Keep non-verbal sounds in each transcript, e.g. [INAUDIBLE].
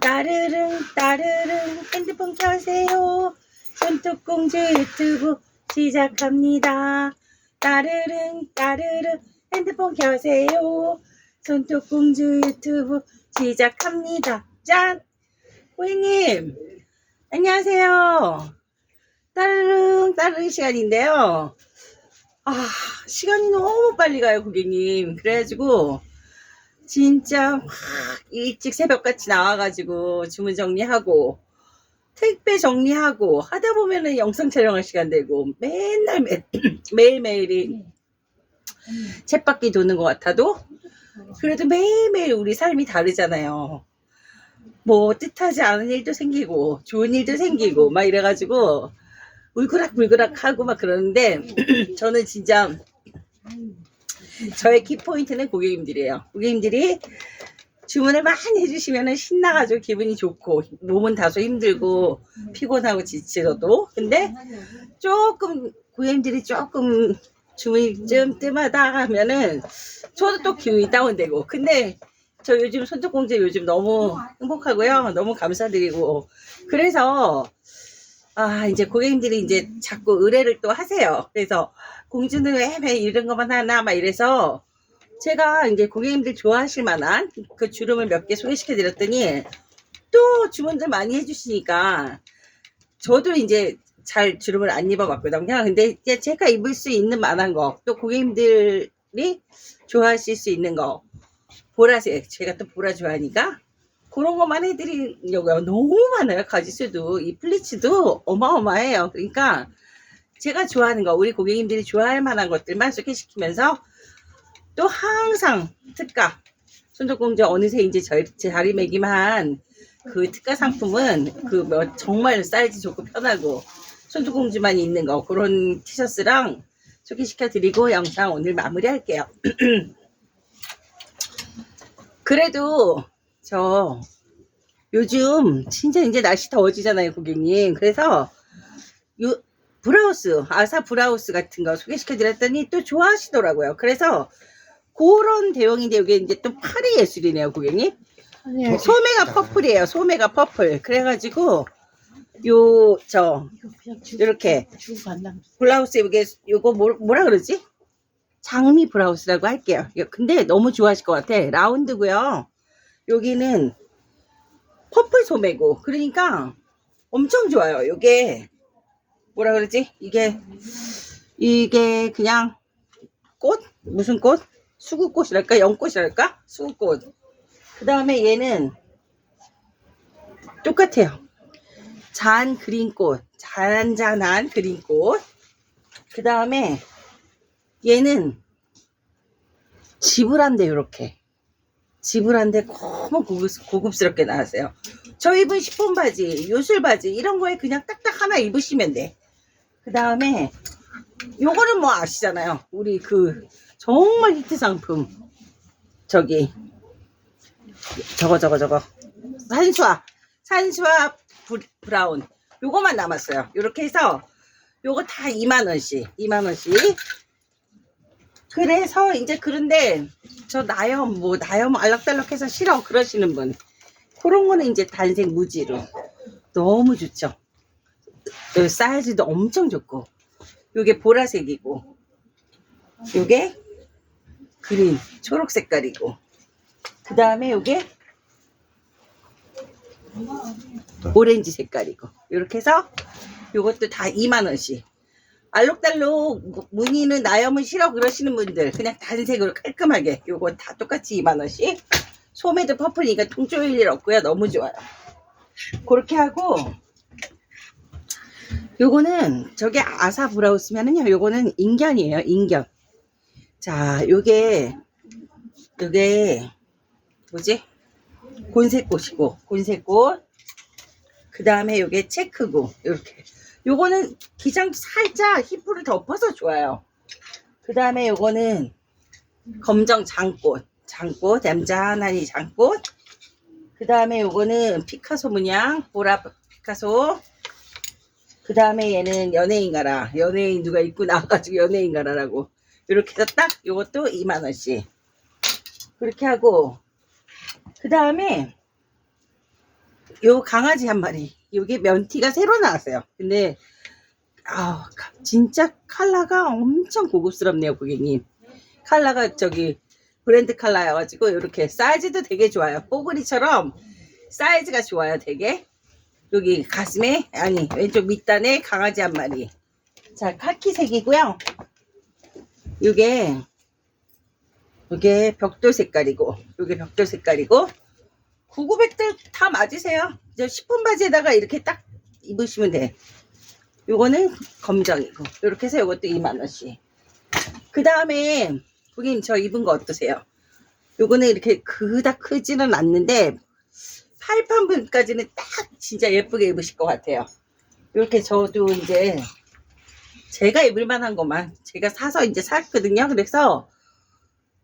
따르릉 따르릉 핸드폰 켜세요. 손톱공주 유튜브 시작합니다. 따르릉 따르릉 핸드폰 켜세요. 손톱공주 유튜브 시작합니다. 짠! 고객님, 안녕하세요. 따르릉 따르릉 시간인데요. 아, 시간이 너무 빨리 가요, 고객님. 그래가지고, 진짜 막 일찍 새벽같이 나와가지고 주문 정리하고 택배 정리하고 하다 보면은 영상 촬영할 시간 되고 맨날 매, [CLEARS THROAT] 매일매일이 쳇바퀴 도는 것 같아도 그래도 매일매일 우리 삶이 다르잖아요. 뭐 뜻하지 않은 일도 생기고 좋은 일도 생기고 막 이래가지고 울그락불그락 하고 막 그러는데 [CLEARS THROAT] 저는 진짜 저의 키포인트는 고객님들이에요. 고객님들이 주문을 많이 해주시면 신나가지고 기분이 좋고 몸은 다소 힘들고 피곤하고 지치어도 근데 조금 고객님들이 조금 주문이 좀 뜸하다 하면은 저도 또 기분이 다운되고 근데 저 요즘 손톱공주 요즘 너무 행복하고요. 너무 감사드리고 그래서 아 이제 고객님들이 이제 자꾸 의뢰를 또 하세요. 그래서 공주는 왜 매 이런 것만 하나 막 이래서 제가 이제 고객님들 좋아하실 만한 그 주름을 몇 개 소개시켜 드렸더니 또 주문들 많이 해주시니까 저도 이제 잘 주름을 안 입어봤거든요. 근데 이제 제가 입을 수 있는 만한 거, 또 고객님들이 좋아하실 수 있는 거, 보라색, 제가 또 보라 좋아하니까 그런 것만 해드리려고요. 너무 많아요. 가지수도. 이 플리츠도 어마어마해요. 그러니까 제가 좋아하는 거, 우리 고객님들이 좋아할 만한 것들만 소개시키면서 또 항상 특가, 손톱공주 어느새 이제 저, 제 자리매김한 그 특가 상품은 그뭐 정말 사이즈 좋고 편하고 손톱공주만 있는 거 그런 티셔츠랑 소개시켜 드리고 영상 오늘 마무리할게요. [CLEARS THROAT] 그래도 저 요즘 진짜 이제 날씨 더워지잖아요, 고객님. 그래서 요 브라우스, 아사 브라우스 같은 거 소개시켜 드렸더니 또 좋아하시더라고요. 그래서 그런 대용인데 이게 이제 또 팔이 예술이네요, 고객님. 소매가 퍼플이에요. 소매가 퍼플. 그래가지고 요 저 이렇게. 블라우스 이게 요거 뭐, 뭐라 그러지? 장미 브라우스라고 할게요. 근데 너무 좋아하실 것 같아. 라운드고요. 여기는 퍼플 소매고 그러니까 엄청 좋아요. 요게 뭐라 그러지? 이게 이게 그냥 꽃 무슨 꽃? 수국꽃이랄까? 연꽃이랄까? 수국꽃. 그 다음에 얘는 똑같아요. 잔 그린꽃, 잔잔한 그린꽃. 그 다음에 얘는 지불한데 이렇게 지불한데 너무 고급, 고급 스럽게 나왔어요. 저 입은 시폰 바지, 요술 바지 이런 거에 그냥 딱딱 하나 입으시면 돼. 그 다음에 요거는 뭐 아시잖아요. 우리 그 정말 히트 상품 저기 저거 저거 저거 산수화 산수화 브, 브라운 요거만 남았어요 요렇게 해서 요거 다 2만원씩 2만원씩 그래서 이제 그런데 저 나염 뭐 나염 알락달락해서 싫어 그러시는 분. 그런 거는 이제 단색 무지로 너무 좋죠. 요 사이즈도 엄청 좋고. 요게 보라색이고. 요게 그린 초록 색깔이고. 그 다음에 요게 오렌지 색깔이고. 이렇게 해서 요것도 다 2만원씩 알록달록 무늬는 나염은 싫어 그러시는 분들 그냥 단색으로 깔끔하게 요거 다 똑같이 2만원씩. 소매도 퍼플이니까 통 쪼일 일 없고요. 너무 좋아요. 그렇게 하고 요거는 저게 아사 브라우스면은요 요거는 인견이에요. 인견. 자 요게 요게 뭐지? 곤색꽃이고 곤색꽃. 그 다음에 요게 체크고 이렇게 요거는 기장 살짝 힙으로 덮어서 좋아요. 그 다음에 요거는 검정 장꽃 장꽃 얌전하니 장꽃. 그 다음에 요거는 피카소 문양 보라 피카소. 그 다음에 얘는 연예인 가라. 연예인 누가 입고 나와가지고 연예인 가라라고. 이렇게 해서 딱 요것도 2만원씩. 그렇게 하고. 그 다음에 요 강아지 한 마리. 요게 면티가 새로 나왔어요. 근데 아 진짜 컬러가 엄청 고급스럽네요, 고객님. 컬러가 저기 브랜드 컬러여가지고 이렇게 사이즈도 되게 좋아요. 뽀글이처럼 사이즈가 좋아요, 되게. 여기 가슴에 아니 왼쪽 밑단에 강아지 한 마리. 자 카키색이고요. 요게 요게 벽돌 색깔이고 요게 벽돌 색깔이고 9900들 다 맞으세요. 이제 10분 바지에다가 이렇게 딱 입으시면 돼. 요거는 검정이고 이렇게 해서 요것도 2만원씩. 그 다음에 고객님 저 입은 거 어떠세요? 요거는 이렇게 그닥 크지는 않는데 팔판분까지는 딱 진짜 예쁘게 입으실 것 같아요. 이렇게 저도 이제 제가 입을 만한 것만 제가 사서 이제 샀거든요. 그래서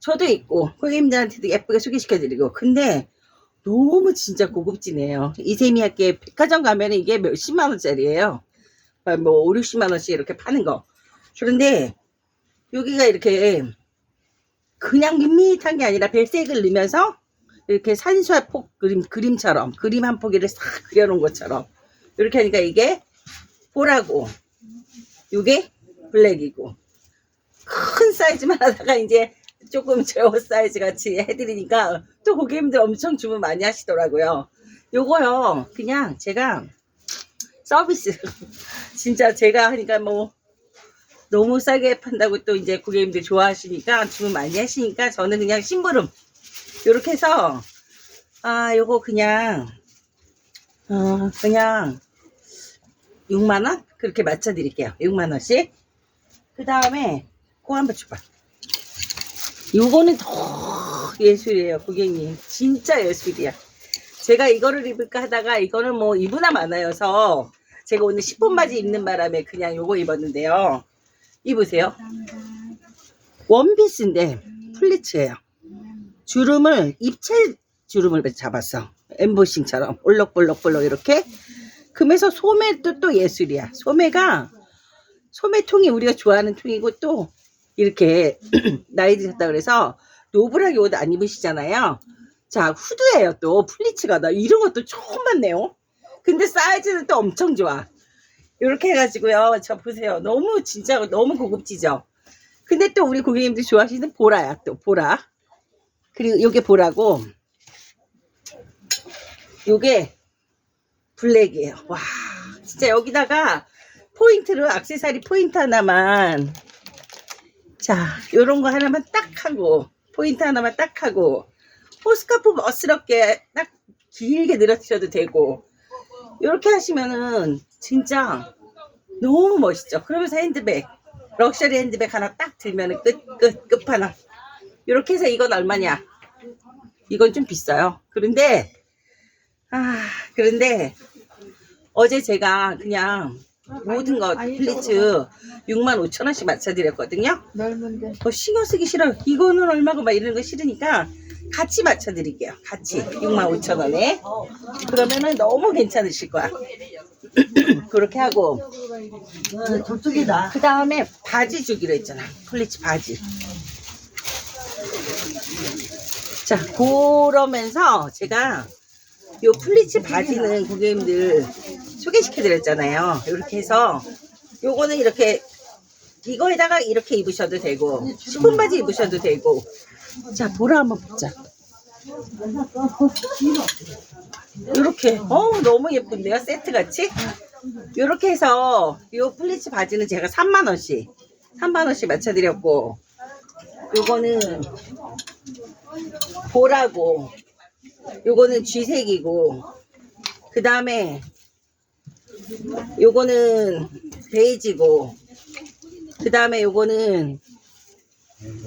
저도 입고 고객님들한테도 예쁘게 소개시켜 드리고 근데 너무 진짜 고급지네요. 이세미학계 백화점 가면 이게 몇십만 원짜리예요. 뭐 5, 60만 원씩 이렇게 파는 거. 그런데 여기가 이렇게 그냥 밋밋한 게 아니라 별색을 넣으면서 이렇게 산수화 폭 그림 그림처럼 그림 한 포기를 싹 그려놓은 것처럼 이렇게 하니까 이게 보라고 이게 블랙이고 큰 사이즈만 하다가 이제 조금 [LAUGHS] 제어 사이즈 같이 해드리니까 또 고객님들 엄청 주문 많이 하시더라고요. 요거요. 그냥 제가 서비스. [LAUGHS] 진짜 제가 하니까 뭐 너무 싸게 판다고 또 이제 고객님들 좋아하시니까 주문 많이 하시니까 저는 그냥 심부름. 요렇게 해서 아 요거 그냥 어 그냥 6만원? 그렇게 맞춰 드릴게요. 6만원씩. 그 다음에 줘봐 요거는 더 예술이에요 고객님 진짜 예술이야 제가 이거를 입을까 하다가 이거는 뭐 이브나 많아여서 제가 오늘 10분 바지 입는 바람에 그냥 요거 입었는데요 입으세요 원피스인데 플리츠예요 주름을 입체 주름을 잡았어. 엠보싱처럼 올록볼록볼록 이렇게. 금에서 소매도 또 예술이야. 소매가 소매통이 우리가 좋아하는 통이고 또 이렇게 [CLEARS THROAT] 나이 드셨다 그래서 노블하게 옷안 입으시잖아요. 자 후드예요 또 플리츠가 나 이런 것도 처음 봤네요. 근데 사이즈는 또 엄청 좋아. 이렇게 해가지고요. 저 보세요. 너무 진짜 너무 고급지죠. 근데 또 우리 고객님들이 좋아하시는 보라야 또 보라. 그리고 요게 보라고 요게 블랙이에요 와 진짜 여기다가 포인트를 악세사리 포인트 하나만 자 요런 거 하나만 딱 하고 포인트 하나만 딱 하고 호스카프 멋스럽게 딱 길게 늘어뜨려도 되고 요렇게 하시면은 진짜 너무 멋있죠 그러면서 핸드백 럭셔리 핸드백 하나 딱 들면은 끝 끝 끝판왕 이렇게 해서 이건 얼마냐? 이건 좀 비싸요. 그런데 아 그런데 어제 제가 그냥 모든 거 플리츠 6만 5천 원씩 맞춰드렸거든요. 넓은데 뭐 신경 쓰기 싫어요. 이거는 얼마고 막 이러는 거 싫으니까 같이 맞춰드릴게요. 같이 6만 5천 원에 그러면은 너무 괜찮으실 거야. [CLEARS THROAT] 그렇게 하고 어, 저쪽이다. 그 다음에 바지 주기로 했잖아. 플리츠 바지. 자, 그러면서 제가 요 플리츠 바지는 고객님들 소개시켜 드렸잖아요. 이렇게 해서 요거는 이렇게 이거에다가 이렇게 입으셔도 되고 시폰 바지 입으셔도 되고. 자 보라 한번 보자. 이렇게. 어 너무 예쁜데요? 세트 같이? 이렇게 해서 요 플리츠 바지는 제가 3만 원씩 3만 원씩 맞춰드렸고 요거는 보라고 요거는 쥐색이고 그 다음에 요거는 베이지고 그 다음에 요거는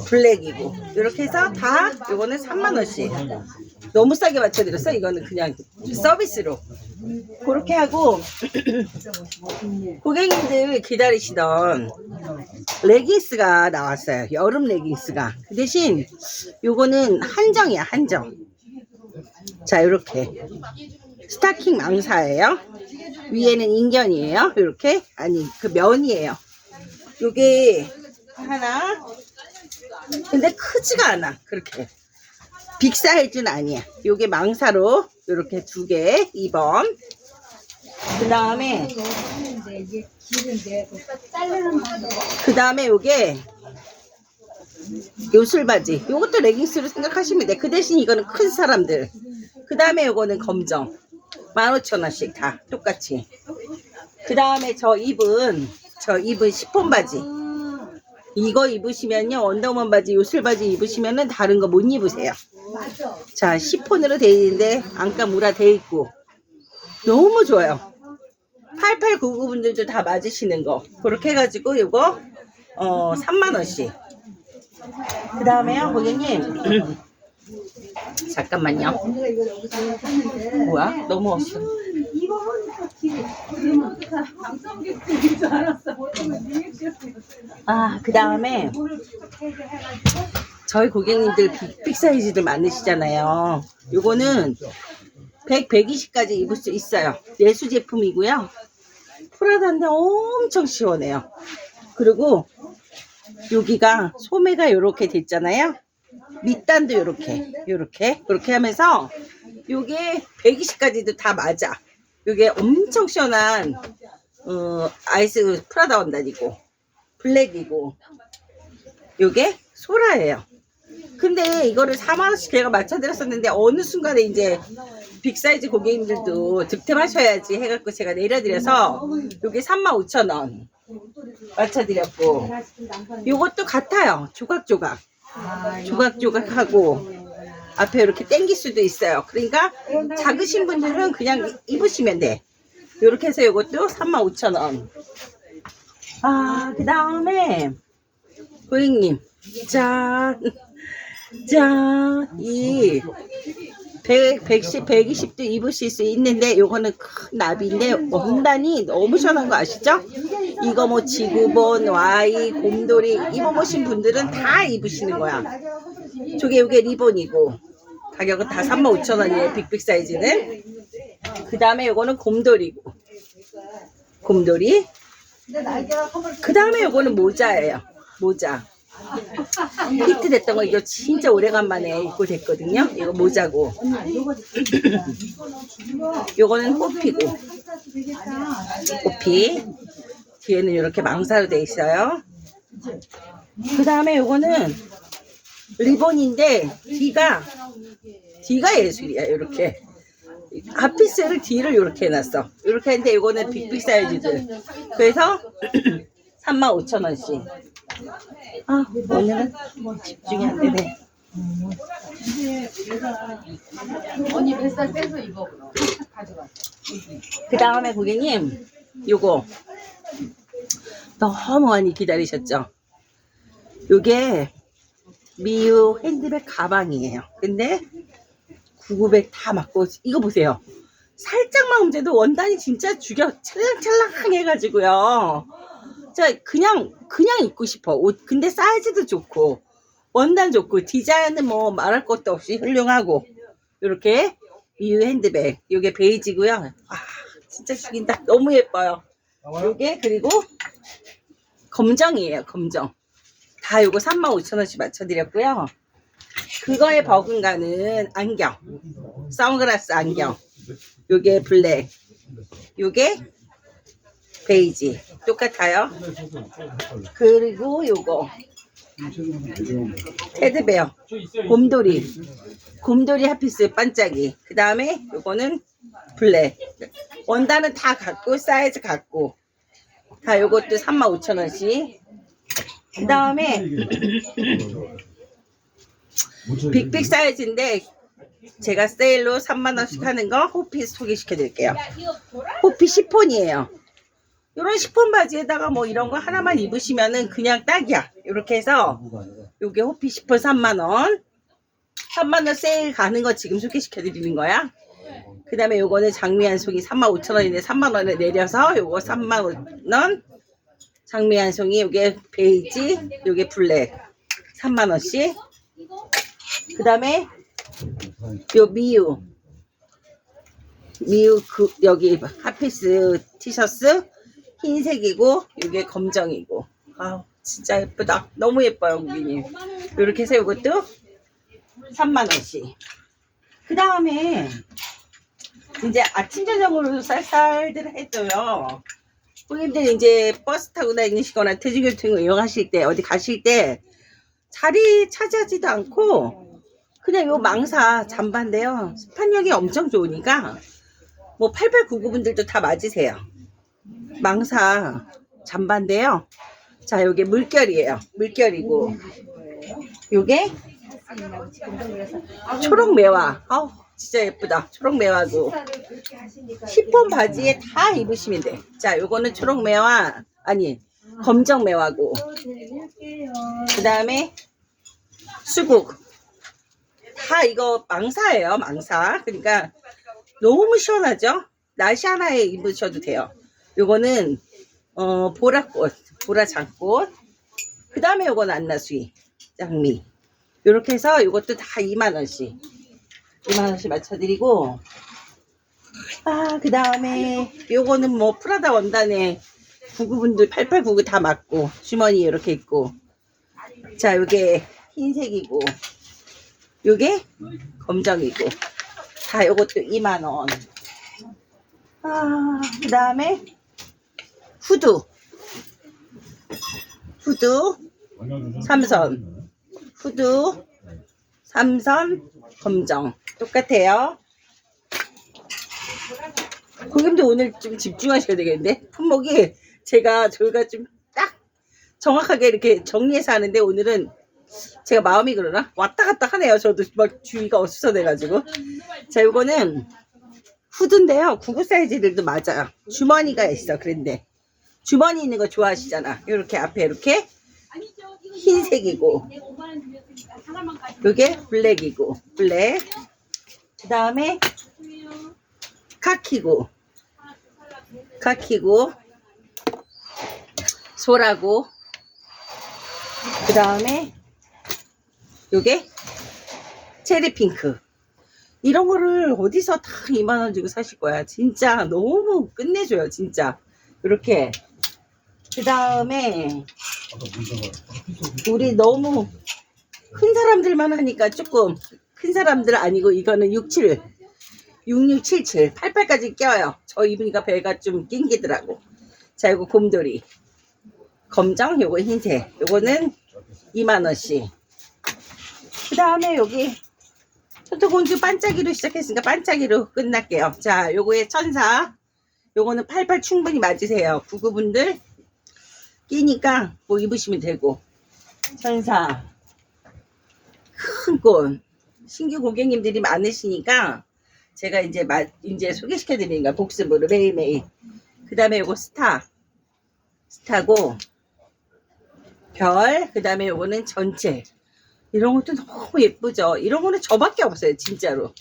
블랙이고 이렇게 해서 다 요거는 3만원씩. 너무 싸게 맞춰드렸어? 이거는 그냥 서비스로. 그렇게 하고 [CLEARS THROAT] 고객님들 기다리시던 레깅스가 나왔어요. 여름 레깅스가. 그 대신 요거는 한정이야 한정. 자 이렇게 스타킹 망사예요 위에는 인견이에요 이렇게 아니 그 면이에요 요게 하나 근데 크지가 않아 그렇게 빅 사이즈는 아니야 요게 망사로 요렇게 두 개, 2번. 그 다음에, 그 다음에 요게, 요술바지. 요것도 레깅스로 생각하시면 돼. 그 대신 이거는 큰 사람들. 그 다음에 요거는 검정. 15,000원씩 다 똑같이. 그 다음에 저 입은, 저 입은 시폰 바지. 이거 입으시면요, 언더먼 바지, 요술 바지 입으시면은 다른 거 못 입으세요. 자, 시폰으로 돼 있는데, 안감 무라 돼 있고. 너무 좋아요. 8899 분들도 다 맞으시는 거. 그렇게 해가지고, 요거, 어, 3만원씩. 그 다음에요, 고객님. 잠깐만요. 뭐야? 너무 없어. 아, 그 다음에 저희 고객님들 빅, 빅 사이즈들 많으시잖아요. 요거는 100, 120까지 입을 수 있어요. 내수 제품이고요. 프라다인데 엄청 시원해요. 그리고 여기가 소매가 이렇게 됐잖아요. 밑단도 이렇게, 이렇게, 그렇게 하면서 요게 120까지도 다 맞아. 요게 엄청 시원한 어, 아이스 프라다 원단이고 블랙이고 요게 소라예요. 근데 이거를 4만 원씩 제가 맞춰드렸었는데 어느 순간에 이제 빅 사이즈 고객님들도 득템하셔야지 해갖고 제가 내려드려서 요게 3만 5천 원 맞춰드렸고 요것도 같아요. 조각조각 조각조각하고 앞에 이렇게 당길 수도 있어요. 그러니까 작으신 분들은 그냥 입으시면 돼. 이렇게 해서 이것도 35,000원. 아, 그 다음에 고객님, 짠, 짠, 이 100, 110, 120도 입으실 수 있는데 요거는 큰 나비인데 원단이 너무 시원한 거 아시죠? 이거 뭐 지구본, 와이, 곰돌이 입어보신 분들은 다 입으시는 거야. 저게 요게 리본이고. 가격은 다 35,000원이에요 빅빅 사이즈는. 그 다음에 요거는 곰돌이고. 곰돌이? 그 다음에 요거는 모자예요 모자 히트 됐던 거 이거 진짜 오래간만에 입고 됐거든요. 이거 모자고. [CLEARS THROAT] 요거는 호피고. 호피. 뒤에는 이렇게 망사로 돼 있어요. 그 다음에 요거는 리본인데 뒤가 뒤가 예술이야 이렇게. 앞피스를 뒤를 이렇게 해놨어. 이렇게 했는데 이거는 빅빅 사이즈들. 그래서 [CLEARS THROAT] 35,000원씩 아 오늘은 집중이 안 되네. 언니 뱃살 빼서 입어. 가져가. 그 다음에 고객님 요거. 너무 많이 기다리셨죠? 요게 미유 핸드백 가방이에요. 근데 9900 다 맞고 이거 보세요. 살짝만 움직여도 원단이 진짜 죽여 찰랑찰랑 해가지고요 자 그냥 그냥 입고 싶어. 옷 근데 사이즈도 좋고 원단 좋고 디자인은 뭐 말할 것도 없이 훌륭하고 이렇게 미유 핸드백 요게 베이지고요. 아 진짜 죽인다. 너무 예뻐요. 요게 그리고 검정이에요 검정. 다 요거 35,000원씩 맞춰드렸고요. 그거에 버금가는 안경 선글라스 안경 요게 블랙 요게 베이지 똑같아요? 그리고 요거. 테드베어. 곰돌이. 곰돌이 핫피스 반짝이. 그 다음에 요거는 블랙 원단은 다 같고 사이즈 같고. 다 요것도 35,000원씩. 그 다음에 빅빅 사이즈인데 제가 세일로 3만원씩 하는 거 호피 소개시켜 드릴게요. 호피 시폰이에요 이런 시폰 바지에다가 뭐 이런 거 하나만 입으시면은 그냥 딱이야. 이렇게 해서 요게 호피 시폰 3만원. 3만원 세일 가는 거 지금 소개시켜 드리는 거야. 그 다음에 요거는 장미 한 송이 35,000원인데 3만원에 내려서 요거 3만 원. 장미 한 송이 요게 베이지 요게 블랙. 3만원씩. 그 다음에 요 미유. 미유 그 여기 핫피스 티셔츠 흰색이고 이게 검정이고 아 진짜 예쁘다 너무 예뻐요 고객님 이렇게 해서 이것도 3만원씩 그 다음에 이제 아침 저녁으로 쌀쌀들 해줘요. 고객님들 이제 버스 타고 다니시거나 대중교통을 이용하실 때 어디 가실 때 자리 차지하지도 않고 그냥 요 망사 잠바인데요. 스판력이 엄청 좋으니까 뭐 8899분들도 다 맞으세요. 망사 잠바인데요. 자, 요게 물결이에요. 물결이고 요게 초록 매화. 아우, 진짜 예쁘다. 초록 매화고. 시폰 바지에 다 입으시면 돼. 자, 요거는 초록 매화, 아니, 검정 매화고. 그 다음에 수국. 다 이거 망사예요, 망사. 그러니까 너무 시원하죠? 나시 하나에 입으셔도 돼요. 요거는, 어, 보라꽃, 보라장꽃. 그 다음에 요건 안나수이, 장미. 요렇게 해서 요것도 다 2만원씩. 2만원씩 맞춰드리고, 아, 그 다음에 요거는 뭐 프라다 원단에 99분들 8899 다 맞고, 주머니 이렇게 있고. 자, 요게 흰색이고, 요게 검정이고, 다 요것도 2만원. 아, 그 다음에 후드. 후드, 삼선. 후드, 삼선, 검정. 똑같아요. 고객님들 오늘 좀 집중하셔야 되겠는데? 품목이 제가 저희가 좀 딱 정확하게 이렇게 정리해서 하는데 오늘은 제가 마음이 그러나? 왔다 갔다 하네요. 저도 막 주의가 없어서 돼가지고. 자, 요거는 후드인데요. 구구 사이즈들도 맞아요. 주머니가 있어. 그런데 주머니 있는 거 좋아하시잖아. 이렇게 앞에 이렇게. 흰색이고. 요게 블랙이고. 블랙. 그 다음에 카키고. 카키고. 소라고. 그 다음에 요게 체리 핑크. 이런 거를 어디서 다 2만원 주고 사실 거야. 진짜 너무 끝내줘요 진짜. 이렇게 그 다음에 우리 너무 큰 사람들만 하니까 조금 큰 사람들 아니고 이거는 67 6677 88까지 껴요. 저 입으니까 배가 좀 낑기더라고. 자 이거 곰돌이. 검정 요거 흰색. 요거는 2만원씩. 그 다음에 여기 토토공주 반짝이로 시작했으니까 반짝이로 끝날게요. 자 요거의 천사. 요거는 88 충분히 맞으세요. 구구분들 끼니까 뭐 입으시면 되고 천사 큰 꽃 신규 고객님들이 많으시니까 제가 이제 마, 이제 소개시켜 드리는 거야 복습으로 매일매일 그 다음에 요거 스타 스타고 별, 그 다음에 요거는 전체. 이런 것도 너무 예쁘죠? 이런 거는 저밖에 없어요, 진짜로.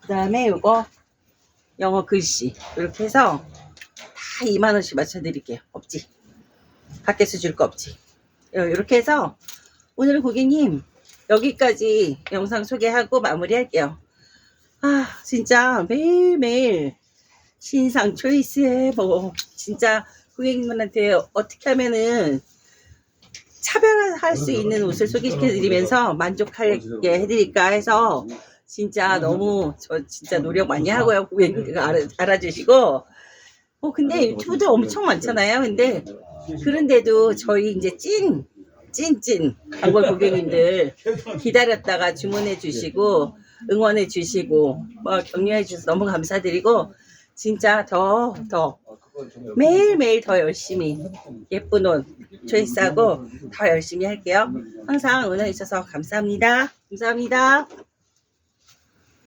그 다음에 요거 영어 글씨. 이렇게 해서 다 2만원씩 맞춰 드릴게요. 없지? 밖에서 줄 거 없지? 요- 이렇게 해서 오늘 고객님 여기까지 영상 소개하고 마무리할게요. 아, 진짜 매일매일 신상 초이스에 뭐, 진짜 고객님한테 어떻게 하면은 차별할 수 있는 옷을 소개시켜 드리면서 만족하게 해드릴까 해서 진짜 너무 저 진짜 노력 많이 하고요. 고객님들 알아, 알아주시고 어 근데 유튜브도 엄청 많잖아요 근데 그런데도 저희 이제 찐 찐찐 단골 고객님들 기다렸다가 주문해 주시고 응원해 주시고 뭐 격려해 주셔서 너무 감사드리고 진짜 더 더 매일매일 더 열심히 예쁜 옷 초이스하고 더 열심히 할게요. 항상 응원해 주셔서 감사합니다. 감사합니다.